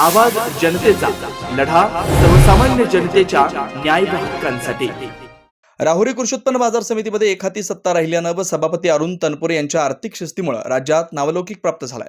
आवाज जनतेचा लढा सर्वसामान्य जनतेच्या न्याय हक्कांसाठी. राहुरी कृषी उत्पन्न बाजार समितीमध्ये एखादी सत्ता राहिल्यानं व सभापती अरुण तनपुरे यांच्या आर्थिक शिस्तीमुळे राज्यात नावलौकिक प्राप्त झालाय.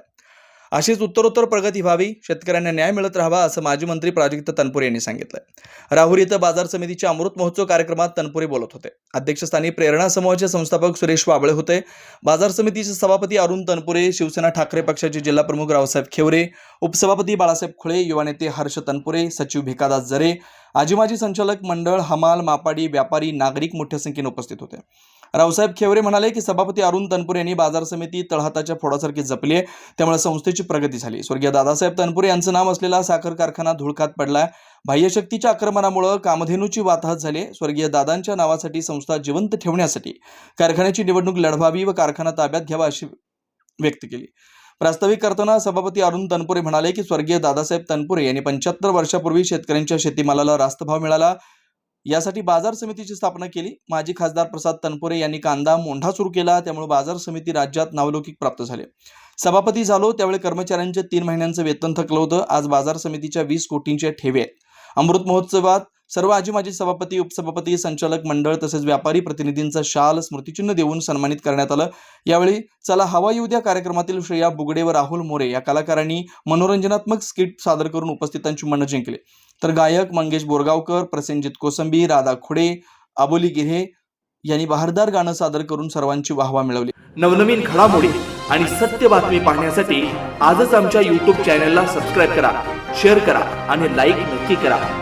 अशीच उत्तरोत्तर प्रगती व्हावी शेतकऱ्यांना न्याय मिळत राहावा असं माजी मंत्री प्राजक्त तनपुरे यांनी सांगितलं राहुरी इथं बाजार समितीच्या अमृत महोत्सव कार्यक्रमात तनपुरे बोलत होते. अध्यक्षस्थानी प्रेरणा समूहाचे संस्थापक सुरेश वाबळे होते. बाजार समितीचे सभापती अरुण तनपुरे शिवसेना ठाकरे पक्षाचे जिल्हाप्रमुख रावसाहेब खेवरे उपसभापती बाळासाहेब खुळे युवा नेते हर्ष तनपुरे सचिव भिकादास जरे आजी माजी संचालक मंडळ हमाल मापाडी व्यापारी नागरिक मोठ्या संख्येने उपस्थित होते. रावसाहेब खेवरे म्हणाले की सभापती अरुण तनपुरे यांनी बाजार समिती तळहाताच्या फोडासारखी जपली आहे. त्यामुळे संस्थेची प्रगती झाली. स्वर्गीय दादासाहेब तनपुरे यांचं नाव असलेला साखर कारखाना धुळकात पडलाय. बाह्यशक्तीच्या आक्रमणामुळे कामधेनूची वाताहत झाली स्वर्गीय दादांच्या नावासाठी संस्था जिवंत ठेवण्यासाठी कारखान्याची निवडणूक लढवावी व कारखाना ताब्यात घ्यावा अशी व्यक्त केली. प्रास्ताविक करताना सभापती अरुण तनपुरे म्हणाले की स्वर्गीय दादासाहेब तनपुरे यांनी पंच्याहत्तर वर्षापूर्वी शेतकऱ्यांच्या शेतीमालाला रास्त भाव मिळाला. यासाठी बाजार समितीची स्थापना केली. माजी खासदार प्रसाद तनपुरे यांनी कांदा मोंढा सुरू केला. त्यामुळे बाजार समिती राज्यात नावलौकिक प्राप्त झाले. सभापती झालो. त्यावेळी कर्मचाऱ्यांचे तीन महिन्यांचं वेतन थकलं होतं. आज बाजार समितीच्या वीस कोटींचे ठेवे आहेत. अमृत महोत्सवात सर्व आजी माजी सभापती उपसभापती संचालक मंडळ तसेच व्यापारी प्रतिनिधींचा शाल स्मृतिचिन्ह देऊन सन्मानित करण्यात आलं. यावेळी चला हवा येऊ द्या कार्यक्रमातील श्रेया बुगडे व राहुल मोरे या कलाकारांनी मनोरंजनात्मक स्किट सादर करून उपस्थितांची मनं जिंकले. तर गायक मंगेश बोरगावकर प्रसेनजित कोसंबी राधा खुडे अबोली गिरे यांनी बहारदार गाणं सादर करून सर्वांची वाहवा मिळवली. नवनवीन घडामोडी आणि सत्य बातमी पाहण्यासाठी आजच आमच्या यूट्यूब चॅनलला सबस्क्राईब करा शेअर करा आणि लाईक नक्की करा.